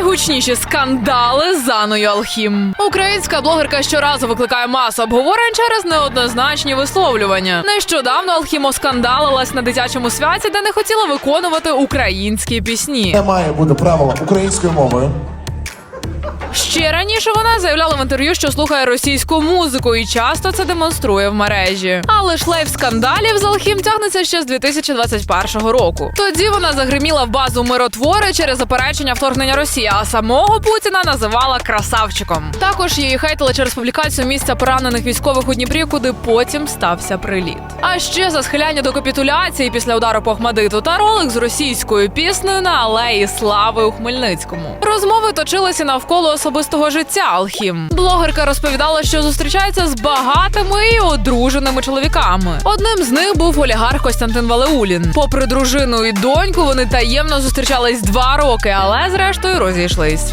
найгучніші скандали з Аною Алхім. Українська блогерка щоразу викликає масу обговорень через неоднозначні висловлювання. Нещодавно Алхім оскандалилась на дитячому святі, де не хотіла виконувати українські пісні. Не має бути правила українською мовою. Ще раніше вона заявляла в інтерв'ю, що слухає російську музику і часто це демонструє в мережі. Але шлейф скандалів з Алхім тягнеться ще з 2021 року. Тоді вона загриміла в базу миротвори через заперечення вторгнення Росії, а самого Путіна називала красавчиком. Також її хейтили через публікацію місця поранених військових у Дніпрі, куди потім стався приліт. А ще за схиляння до капітуляції після удару по Ахмадиту та ролик з російською піснею на алеї Слави у Хмельницькому. Розмови точилися навколо особистого життя Алхім. Блогерка розповідала, що зустрічається з багатими і одруженими чоловіками. Одним з них був олігарх Костянтин Валеулін. Попри дружину і доньку, вони таємно зустрічались два роки, але зрештою розійшлись.